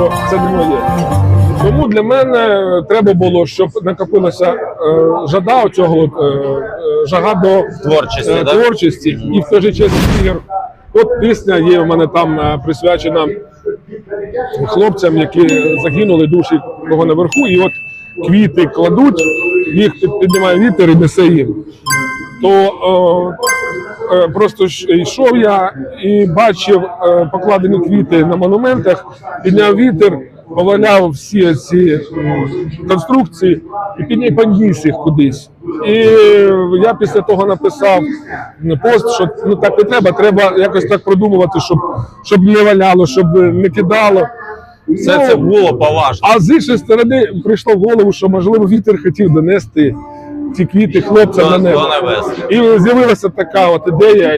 що це не моє. Тому для мене треба було, щоб накопилася е, жада цього е, е, жага до Творчості, е, творчості і в той же час ігор. От пісня є в мене там е, присвячена хлопцям, які загинули душі кого наверху, і от квіти кладуть, їх піднімає вітер і несе їм. То е, е, просто йшов я і бачив е, покладені квіти на монументах, підняв вітер, поваляв всі ці конструкції і підняв поніс їх кудись. І я після того написав пост, що ну так не треба, треба якось так продумувати, щоб, щоб не валяло, щоб не кидало. Все Ну, це було поважно. а з іншої сторони прийшло в голову, що можливо вітер хотів донести ці квіти хлопцям на небо. І з'явилася така от ідея.